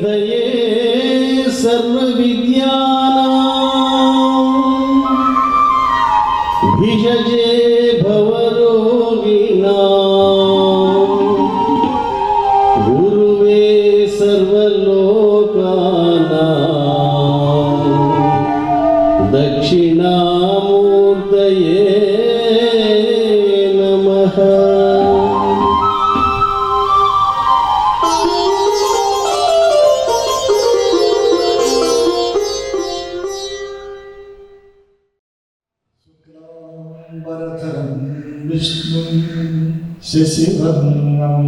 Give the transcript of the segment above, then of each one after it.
ഗീതയേ സർവവിദ്യാ शशिवर्णं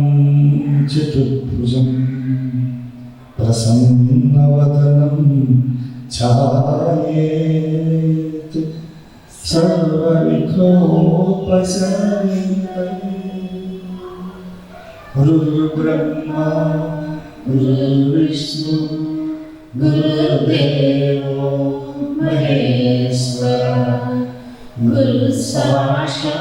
चतुर्भुजं प्रसन्नवदनं छायेत् सर्वविघ्नोपशान्तये गुरुर्विष्णु गुरुर्देवो महेश्वर गुरुसाक्षात्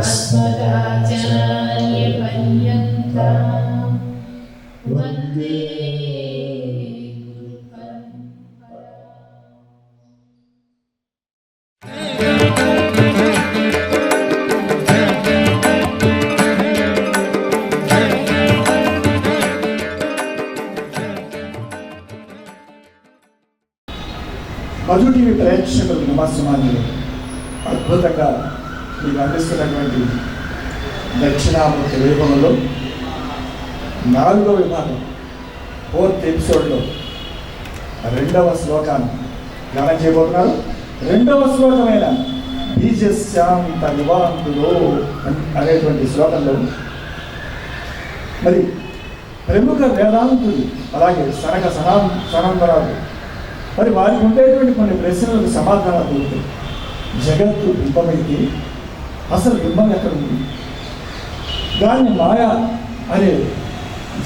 अस्मदाचार्यपर्यन्ता वन्दे ప్రేక్షకులకు అద్భుతంగా మీకు అందిస్తున్నటువంటి దక్షిణామూర్తి రూపంలో నాలుగో విభాగం ఫోర్త్ ఎపిసోడ్లో రెండవ శ్లోకాన్ని గానం చేయబోతున్నారు. రెండవ శ్లోకమైన బీజశాంత నివాంతులో అనేటువంటి శ్లోకంలో మరి ప్రముఖ వేదాంతులు అలాగే సనక సనా సనంతరాలు మరి వారికి ఉండేటువంటి కొన్ని ప్రశ్నలకు సమాధానాలు దొరుకుతాయి. జగత్తు బింబమైతే అసలు బింబం ఎక్కడ ఉంది? దాన్ని మాయా అనే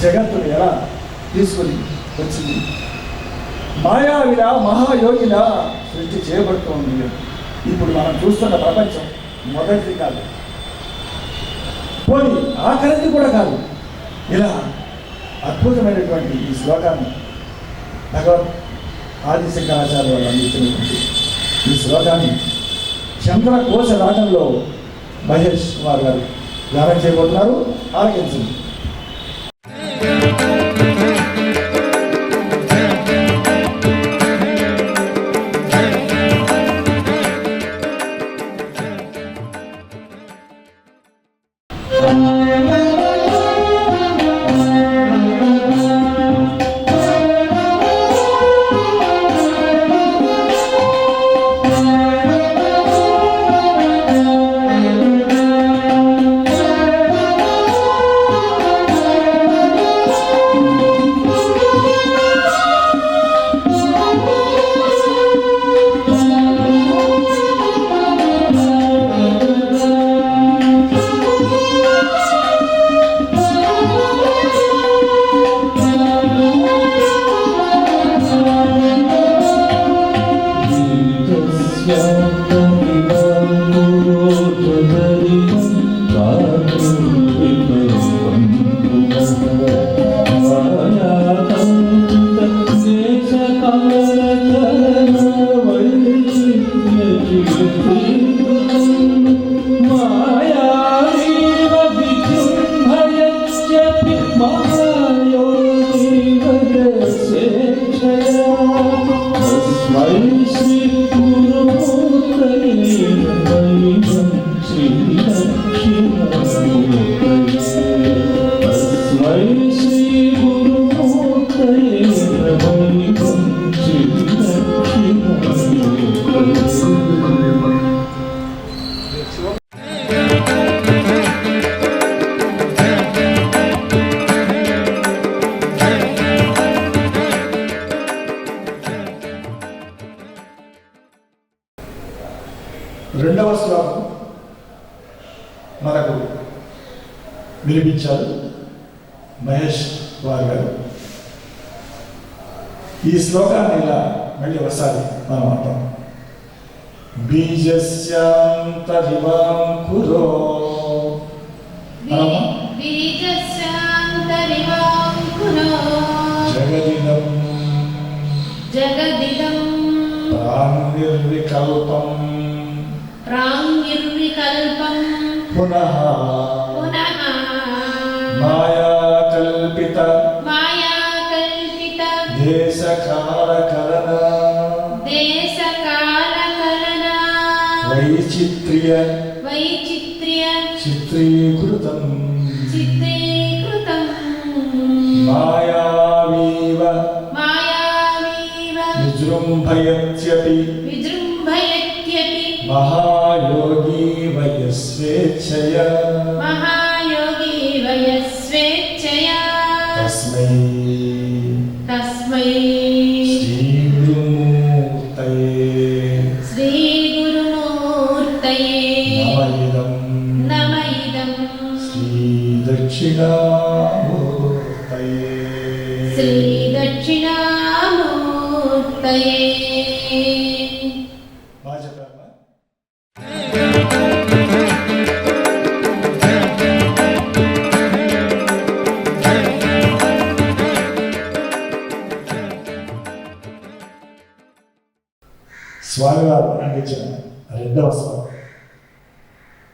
జగత్తును ఎలా తీసుకొని వచ్చింది? మాయావిలా మహాయోగిలా సృష్టి చేయబడుతోంది. ఇప్పుడు మనం చూస్తున్న ప్రపంచం మొదటిది కాదు. పోనీ ఆఖరిది కూడా కాదు. ఇలా అద్భుతమైనటువంటి ఈ శ్లోకాన్ని భగవత్ ఆదిశంకరాచార్య వారు అందించినటువంటి ఈ శ్లోకాన్ని చంద్రకోశ రాగంలో మహేష్ కుమార్ గారు గానం చేయబోతున్నారు. ఆలకించండి. assim. ఈ శ్లోకాన్ని ఇలా మళ్ళీ ఒకసారి మనం అంటాం బీజస్యాంతరివాంకురో మనము బీజశాంతరివాంకురో జగదిదం జగదిదం ప్రాణిర్వికల్పం ప్రాంగిర్వికల్పం పునః పునః మాయాకల్పిత మాయాకల్పిత దేశకాలకలన? దేశకాలకలన? వైచిత్ర్య. వైచిత్ర్య. చిత్రీకృతం. చిత్రీకృతం. మాయావీవ. మాయావీవ. విజృంభయత్యపి. విజృంభయత్యపి. మహాయోగీ వయస్వేచ్ఛయ. మహాయోగి శ్రీదక్షిణామూర్తయే బాగా చెప్పారా? స్వామివారు అందించిన రెండవ శ్లోకం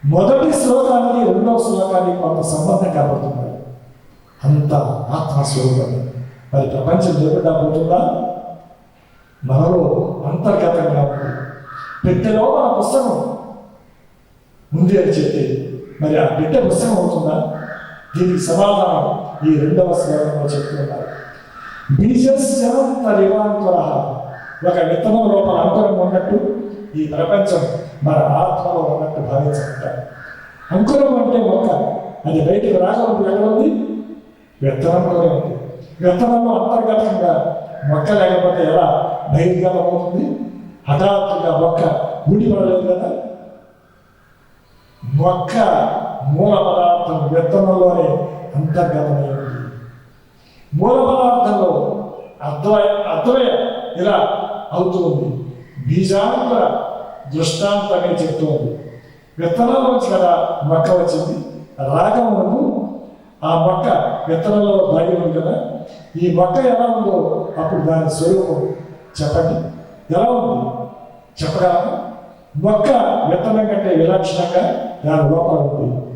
మొదటి శ్లోకానికి రెండవ శ్లోకానికి కొంత సంబంధం కనబడుతుంది అంత ఆత్మస్వరూపమే మరి ప్రపంచం జరుగుతా పోతుందా? మనలో అంతర్గతంగా ఉంది. పెట్టెలో మన పుస్తకం ఉంది అని చెప్పి మరి ఆ బిడ్డ పుస్తకం అవుతుందా? దీనికి సమాధానం ఈ రెండవ శ్లోకంలో చెప్తున్నారు. బీజస్యంత రివాంకుర ఒక విత్తనం లోపల అంకురం ఉన్నట్టు ఈ ప్రపంచం మన ఆత్మలో ఉన్నట్టు భావించుకుంటారు అంకురం అంటే మొక్క. అది బయటకు రాకముందు ఎక్కడ ఉంది? విత్తనంలోనే ఉంది. విత్తనంలో అంతర్గతంగా మొక్క లేకపోతే ఎలా? బహిర్గతమవుతుంది హఠాత్తుగా మొక్క ఊడిపడలేదు కదా? మొక్క మూల పదార్థం విత్తనంలోనే అంతర్గతమైంది. మూల పదార్థంలో అద్వయ అద్వయ ఇలా అవుతుంది? ఉంది దృష్టాంతమే చెప్తుంది. విత్తనంలోంచి కదా మొక్క వచ్చింది? రాగమునకు ఆ మొక్క విత్తనంలో దాగి ఉంది కదా? ఈ మొక్క ఎలా ఉందో అప్పుడు దాని స్వరూపం చెప్పండి. ఎలా ఉంది? చెప్పగలము మొక్క విత్తనం కంటే విలక్షణంగా దాని లోపల ఉంది.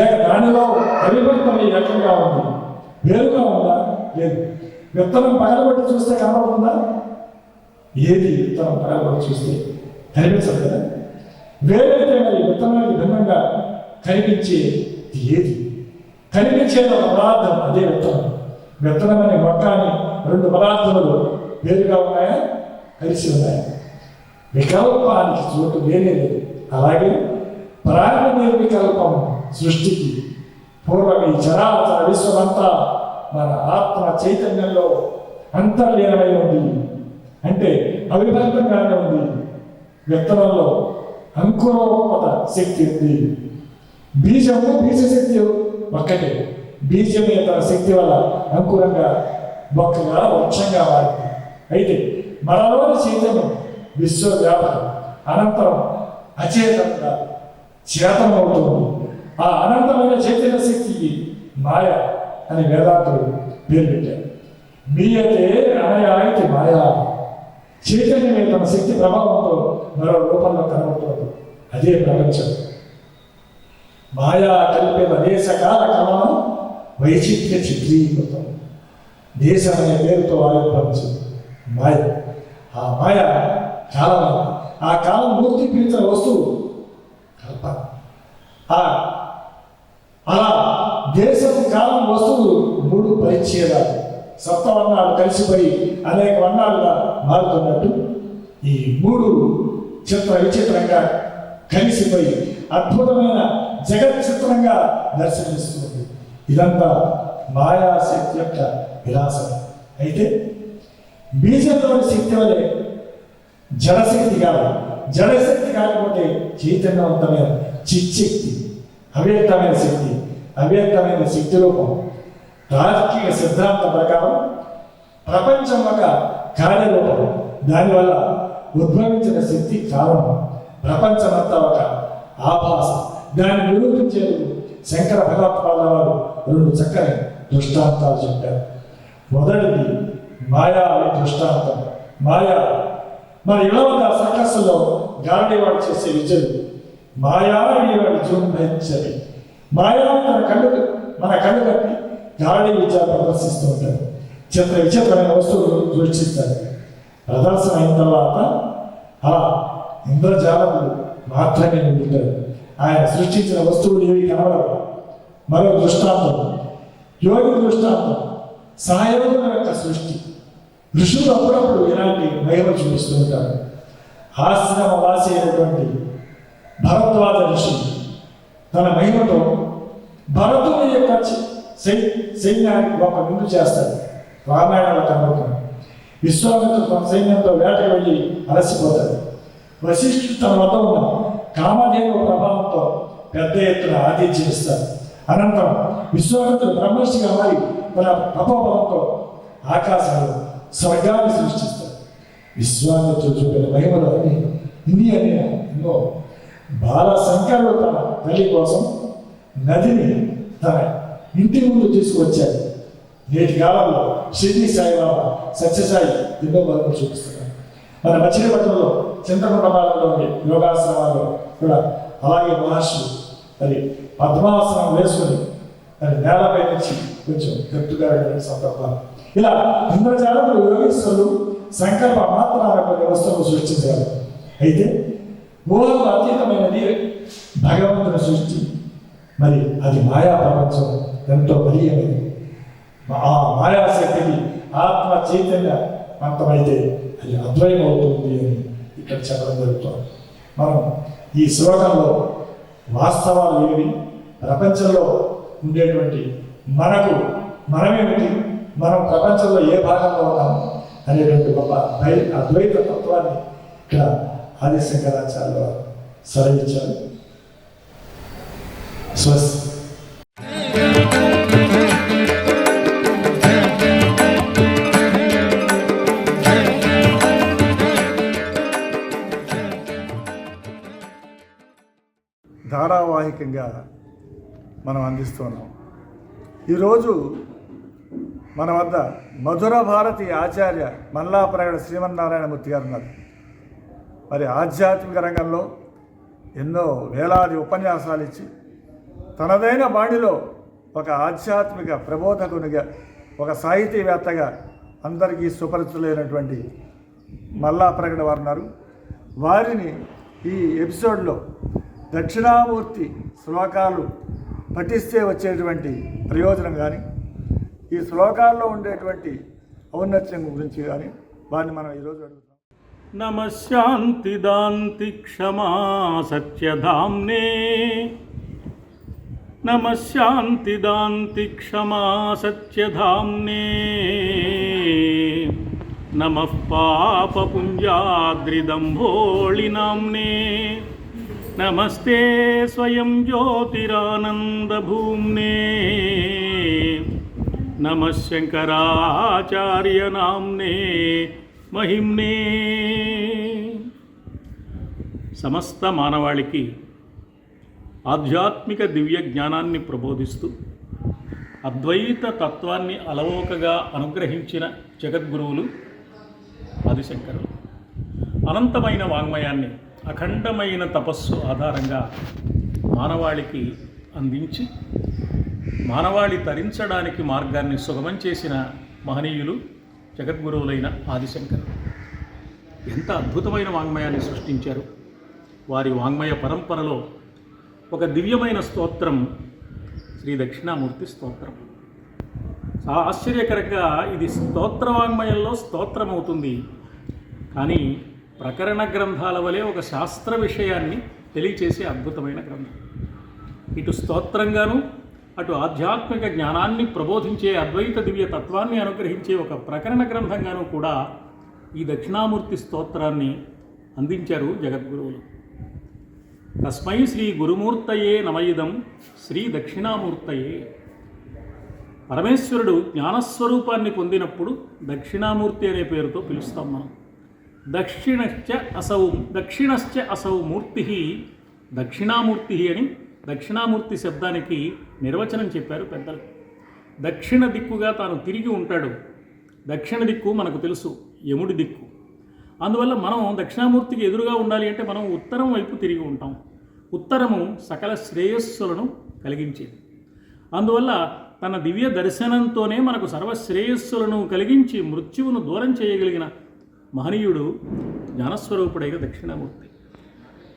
లేక దానిలో పరివర్తన ఏకంగా ఉంది. వేరుగా ఉందా? లేదు. విత్తనం పగలబట్టి చూస్తే కనబడుతుందా? ఏది విత్తనం పగలబట్టి చూస్తే? కనిపించదు కదా. వేరైతే మరి విత్తనానికి భిన్నంగా కనిపించే ఏది? కనిపించేది ఒక పదార్థం అదే విత్తనం. విత్తనం అనే రెండు పదార్థములు వేరుగా ఉన్నాయా? కలిసి ఉన్నాయా? వికల్పానికి చోటు లేనే లేదు. అలాగే ప్రాణ వికల్పం సృష్టికి. పూర్వం ఈ చరాచర విశ్వమంతా మన ఆత్మ చైతన్యంలో అంతర్లీనమై ఉంది. అంటే అవిభక్తంగానే ఉంది. విత్తనంలో అంకురోత్పత శక్తి ఉంది. బీజము బీజ శక్తి ఒక్కటే. బీజమే తన శక్తి వల్ల అంకురంగా మొక్కగా వృక్షంగా మారింది. అయితే మనలోని చైతన్యం విశ్వవ్యాపకం అనంతరం అచేతనంగా చేతనమవుతుంది ఆ అనంతమైన చైతన్య శక్తికి మాయ అని వేదాంతుడు పేరు పెట్టారు. మీయతే అనయాయితి మాయా? చైతన్యమే తన శక్తి ప్రభావంతో మరో రూపంలో కనబడుతుంది. అదే ప్రపంచం. మాయా కలిపిన కల్పిత దేశకాల కమలం వైచిత్ర్య చిత్రీకృతం. దేశం అనే పేరుతో ఆవిర్భవించింది. మాయ. ఆ మాయ కాలం ఆ కాలం మూర్తి పీల్చిన వస్తువు కల్ప. ఆ అలా దేశం కాలం వస్తువులు మూడు పరిచ్ఛేదాలు. సప్తవర్ణాలు కలిసిపోయి అనేక వర్ణాలుగా మారుతున్నట్టు ఈ మూడు చిత్ర విచిత్రంగా కలిసిపోయి అద్భుతమైన జగత్ చిత్రంగా దర్శనమిస్తుంది. ఇదంతా మాయాశక్తి యొక్క విలాసం. అయితే బీజంలోని శక్తి వలె జడశక్తి కాదు జడశక్తి కాకపోతే చైతన్యవంతమైన చిచ్చక్తి అవ్యక్తమైన శక్తి అవ్యక్తమైన శక్తి రూపం. తార్కిక సిద్ధాంతం ప్రకారం ప్రపంచం ఒక కార్యరూపం. దానివల్ల ఉద్భవించిన శక్తి కారణం ప్రపంచమంతా ఒక ఆభాసం. దాన్ని నిరూపించేందుకు శంకర భగవత్పాద వారు రెండు చక్కని దృష్టాంతాలు చెప్పారు. మొదటిది మాయా అనే దృష్టాంతం. మాయా. మన ఇళ్ళ సర్కస్సులో గారడీవాడు చేసే విజయం? మాయా వాడి మాయా తన కళ్ళు మన కళ్ళు కట్టి గాడి విద్య ప్రదర్శిస్తూ ఉంటారు చిత్ర విచిత్రమైన వస్తువులు సృష్టిస్తారు ప్రదర్శన అయిన తర్వాత ఆ ఇంద్రజాలములు మాత్రమే ఉంటారు ఆయన సృష్టించిన వస్తువులు ఏవి కనబడవు. మరో దృష్టాంతం. యోగి దృష్టాంతం. సహయోగం యొక్క సృష్టి. ఋషులు అప్పుడప్పుడు ఇలాంటి మహిమ చూపిస్తూ ఉంటారు. ఆశ్రమ వాసి అయినటువంటి భరద్వాజ ఋషి తన మహిమతో భరతుని యొక్క చి- సైన్యానికి గొప్ప విందు చేస్తాడు. రామాయణంలో కనబడుతుంది. విశ్వామిత్రుడు తన సైన్యంతో వేట వెళ్ళి అలసిపోతాడు. వశిష్ఠుడు తన వద్ద ఉన్న కామధేవ ప్రభావంతో పెద్ద ఎత్తున ఆతిథ్యం ఇస్తాడు అనంతరం విశ్వామిత్రుడు బ్రహ్మర్షిగా మారి తన తపోబలంతో ఆకాశంలో స్వర్గాన్ని సృష్టిస్తాడు. విశ్వామిత్రుడు చూపిన మహిమలు అన్ని ఎన్నో. బాల శంకరుడు తన తల్లి కోసం నదిని తన ఇంటి ముందు తీసుకువచ్చాడు. నేటి కాలంలో షిర్డీ సాయిబాబా సత్యసాయి ఎన్నో బలం చూపిస్తున్నారు మన మచిలీపట్నంలో చింతకుంట బాలంలోని యోగాశ్రమాల్లో కూడా అలాగే మహర్షులు మరి పద్మాసనం వేసుకుని మరి నేలపై నుంచి కొంచెం గట్టుగా వెళ్ళిన సందర్భాలు. ఇలా ఇంద్రజాలకులు యోగేశ్వరులు సంకల్ప మాత్రాల వ్యవస్థను సృష్టించారు. అయితే ఊహకు అతీతమైనది భగవంతుని సృష్టి. మరి అది మాయా ప్రపంచం ఎంతో బలీయమైనది. ఆ మాయాశక్తిని ఆత్మ చైతన్యవంతమైతే అది అద్వయమవుతుంది అని ఇక్కడ చెప్పడం జరుగుతుంది. మనం ఈ శ్లోకంలో వాస్తవాలు ఏవి? ప్రపంచంలో ఉండేటువంటి మనకు మనమేమిటి? మనం ప్రపంచంలో ఏ భాగంలో ఉన్నాము? అనేటువంటి గొప్ప ద్వై- అద్వైత తత్వాన్ని ఇక్కడ ఆది శంకరాచార్య వారు స్వస్తి ధారావాహికంగా మనం అందిస్తున్నాం ఈరోజు మన వద్ద మధుర భారతి ఆచార్య మల్లాప్రగడ శ్రీమన్నారాయణమూర్తి గారు ఉన్నారు. మరి ఆధ్యాత్మిక రంగంలో ఎన్నో వేలాది ఉపన్యాసాలు ఇచ్చి తనదైన బాణిలో ఒక ఆధ్యాత్మిక ప్రబోధకునిగా ఒక సాహితీవేత్తగా అందరికీ సుపరిచితులైనటువంటి మల్లా ప్రగడ వారు ఉన్నారు. వారిని ఈ ఎపిసోడ్లో దక్షిణామూర్తి శ్లోకాలు పఠిస్తే వచ్చేటువంటి ప్రయోజనం కానీ ఈ శ్లోకాల్లో ఉండేటువంటి ఔన్నత్యం గురించి కానీ వారిని మనం ఈరోజు అడుగుతాం. నమశాంతిదాంతి క్షమా సత్యధామ్నే. నమశాంతిదాంతి క్షమా సత్యధామ్నే. భోళి పాపపుంజాద్రిదంభోళినామ్నే నమస్తే స్వయం జ్యోతిరానందభూమ్నే. నమ శంకరాచార్య నామ్నే మహిమ్నే. సమస్త మానవాళికి ఆధ్యాత్మిక దివ్య జ్ఞానాన్ని ప్రబోధిస్తూ అద్వైత తత్వాన్ని అలవోకగా అనుగ్రహించిన జగద్గురువులు ఆదిశంకరులు. అనంతమైన వాంగ్మయాన్ని అఖండమైన తపస్సు ఆధారంగా మానవాళికి అందించి మానవాళి తరించడానికి మార్గాన్ని సుగమం చేసిన మహనీయులు జగద్గురువులైన ఆదిశంకర్. ఎంత అద్భుతమైన వాంగ్మయాన్ని సృష్టించారు. వారి వాంగ్మయ పరంపరలో ఒక దివ్యమైన స్తోత్రం శ్రీ దక్షిణామూర్తి స్తోత్రం. చాలా ఆశ్చర్యకరంగా ఇది స్తోత్ర వాంగ్మయంలో స్తోత్రం అవుతుంది కానీ ప్రకరణ గ్రంథాల వలె ఒక శాస్త్ర విషయాన్ని తెలియచేసే అద్భుతమైన గ్రంథం. ఇటు స్తోత్రంగాను అటు ఆధ్యాత్మిక జ్ఞానాన్ని ప్రబోధించే అద్వైత దివ్య తత్వాన్ని అనుగ్రహించే ఒక ప్రకరణ గ్రంథంగాను కూడా ఈ దక్షిణామూర్తి స్తోత్రాన్ని అందించారు జగద్గురువులు. తస్మై శ్రీ గురుమూర్తయే నమయిదం శ్రీ దక్షిణామూర్తయే. పరమేశ్వరుడు జ్ఞానస్వరూపాన్ని పొందినప్పుడు దక్షిణామూర్తి అనే పేరుతో పిలుస్తాం మనం. దక్షిణశ్చ అసౌ దక్షిణశ్చ అసౌ మూర్తి దక్షిణామూర్తి అని దక్షిణామూర్తి శబ్దానికి నిర్వచనం చెప్పారు పెద్దలు. దక్షిణ దిక్కుగా తాను తిరిగి ఉంటాడు. దక్షిణ దిక్కు మనకు తెలుసు యముడి దిక్కు. అందువల్ల మనం దక్షిణామూర్తికి ఎదురుగా ఉండాలి అంటే మనం ఉత్తరం వైపు తిరిగి ఉంటాం. ఉత్తరము సకల శ్రేయస్సులను కలిగించేది. అందువల్ల తన దివ్య దర్శనంతోనే మనకు సర్వశ్రేయస్సులను కలిగించి మృత్యువును దూరం చేయగలిగిన మహనీయుడు జ్ఞానస్వరూపుడైన దక్షిణామూర్తి.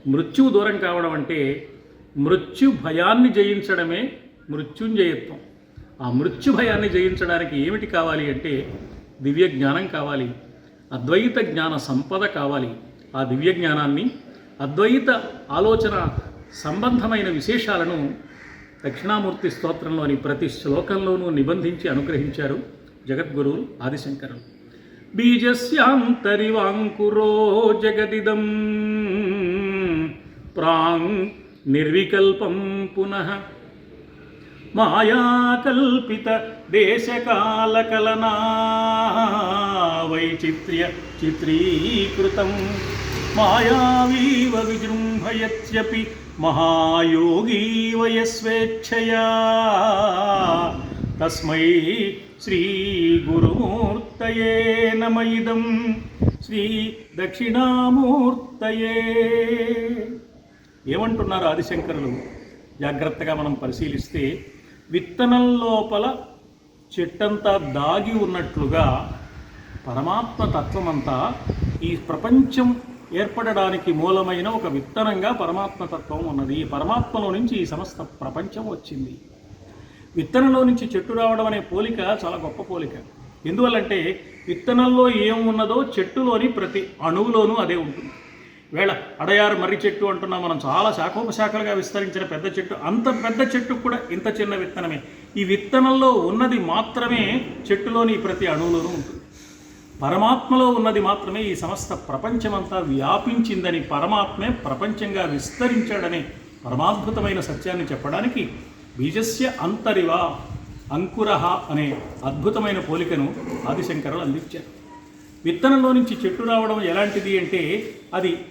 మృత్యువు దూరం కావడం అంటే మృత్యు భయాన్ని జయించడమే మృత్యుంజయత్వం. ఆ మృత్యు భయాన్ని జయించడానికి ఏమిటి కావాలి అంటే దివ్య జ్ఞానం కావాలి అద్వైత జ్ఞాన సంపద కావాలి. ఆ దివ్య జ్ఞానాన్ని అద్వైత ఆలోచన సంబంధమైన విశేషాలను దక్షిణామూర్తి స్తోత్రంలోని ప్రతి శ్లోకంలోనూ నిబంధించి అనుగ్రహించారు జగద్గురువు ఆదిశంకరులు. బీజస్యాంతరివాంకురో జగదిదం ప్రాంగ్ నిర్వికల్పం పునః మాయాకల్పిత దేశకాలకలనా వైచిత్ర్య చిత్రీకృతం మాయావీవ విజృంభయత్యపి మహాయోగీ వయస్వేచ్ఛయా తస్మై శ్రీ గురుమూర్తయే నమయిదం. శ్రీ దక్షిణామూర్తయే. ఏమంటున్నారు ఆదిశంకరులు? జాగ్రత్తగా మనం పరిశీలిస్తే విత్తనం లోపల చెట్టంతా దాగి ఉన్నట్లుగా పరమాత్మ తత్వమంతా ఈ ప్రపంచం ఏర్పడడానికి మూలమైన ఒక విత్తనంగా పరమాత్మ తత్వం ఉన్నది. ఈ పరమాత్మలో నుంచి ఈ సమస్త ప్రపంచం వచ్చింది. విత్తనంలో నుంచి చెట్టు రావడం అనే పోలిక చాలా గొప్ప పోలిక. ఎందువల్లంటే విత్తనంలో ఏం ఉన్నదో చెట్టులోని ప్రతి అణువులోనూ అదే ఉంటుంది. వేళ అడయారు మర్రి చెట్టు అంటున్నాం మనం చాలా శాఖోపశాఖలుగా విస్తరించిన పెద్ద చెట్టు. అంత పెద్ద చెట్టు కూడా ఇంత చిన్న విత్తనమే. ఈ విత్తనంలో ఉన్నది మాత్రమే చెట్టులోని ప్రతి అణువులోనూ ఉంటుంది. పరమాత్మలో ఉన్నది మాత్రమే ఈ సమస్త ప్రపంచమంతా వ్యాపించిందని పరమాత్మే ప్రపంచంగా విస్తరించాడనే పరమాద్భుతమైన సత్యాన్ని చెప్పడానికి బీజస్య అంతరివా అంకురహ అనే అద్భుతమైన పోలికను ఆదిశంకరులు అందించారు. విత్తనంలో నుంచి చెట్టు రావడం ఎలాంటిది అంటే అది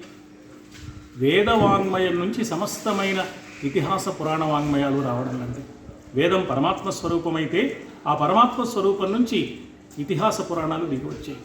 వేదవాంగ్మయం నుంచి సమస్తమైన ఇతిహాస పురాణ వాంగ్మయాలు రావడం లాంటిది. వేదం పరమాత్మ స్వరూపమైతే ఆ పరమాత్మ స్వరూపం నుంచి ఇతిహాస పురాణాలు దిగి వచ్చాయి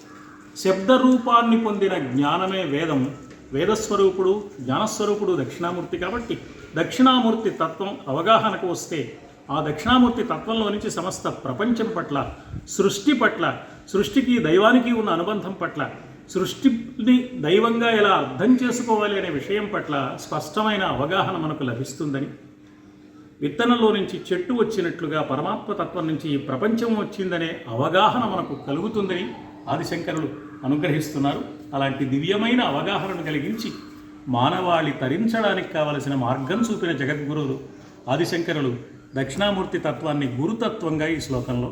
శబ్ద రూపాన్ని పొందిన జ్ఞానమే వేదం. వేదస్వరూపుడు జ్ఞానస్వరూపుడు దక్షిణామూర్తి కాబట్టి దక్షిణామూర్తి తత్వం అవగాహనకు వస్తే ఆ దక్షిణామూర్తి తత్వంలో నుంచి సమస్త ప్రపంచం పట్ల సృష్టి పట్ల సృష్టికి దైవానికి ఉన్న అనుబంధం పట్ల సృష్టిని దైవంగా ఎలా అర్థం చేసుకోవాలి అనే విషయం పట్ల స్పష్టమైన అవగాహన మనకు లభిస్తుందని. విత్తనంలో నుంచి చెట్టు వచ్చినట్లుగా పరమాత్మ తత్వం నుంచి ఈ ప్రపంచం వచ్చిందనే అవగాహన మనకు కలుగుతుందని ఆదిశంకరులు అనుగ్రహిస్తున్నారు. అలాంటి దివ్యమైన అవగాహనను కలిగించి మానవాళి తరించడానికి కావలసిన మార్గం చూపిన జగద్గురువులు ఆదిశంకరులు దక్షిణామూర్తి తత్వాన్ని గురుతత్వంగా ఈ శ్లోకంలో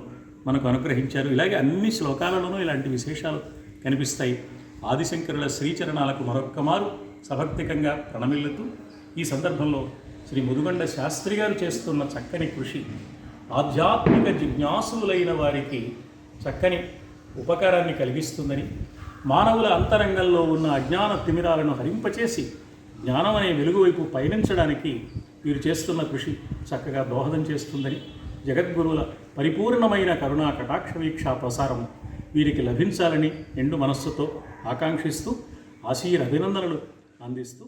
మనకు అనుగ్రహించారు. ఇలాగే అన్ని శ్లోకాలలోనూ ఇలాంటి విశేషాలు కనిపిస్తాయి. ఆదిశంకరుల శ్రీచరణాలకు మరొక్క మారు సభక్తికంగా ప్రణమిల్లుతూ ఈ సందర్భంలో శ్రీ ముదుగండ శాస్త్రి గారు చేస్తున్న చక్కని కృషి ఆధ్యాత్మిక జిజ్ఞాసులైన వారికి చక్కని ఉపకారాన్ని కలిగిస్తుందని మానవుల అంతరంగంలో ఉన్న అజ్ఞాన తిమిరాలను హరింపచేసి జ్ఞానం అనే వెలుగు వైపు పయనించడానికి వీరు చేస్తున్న కృషి చక్కగా దోహదం చేస్తుందని జగద్గురువుల పరిపూర్ణమైన కరుణా కటాక్ష వీక్ష ప్రసారం వీరికి లభించాలని ఎండు మనస్సుతో ఆకాంక్షిస్తూ ఆశీర్ అభినందనలు అందిస్తూ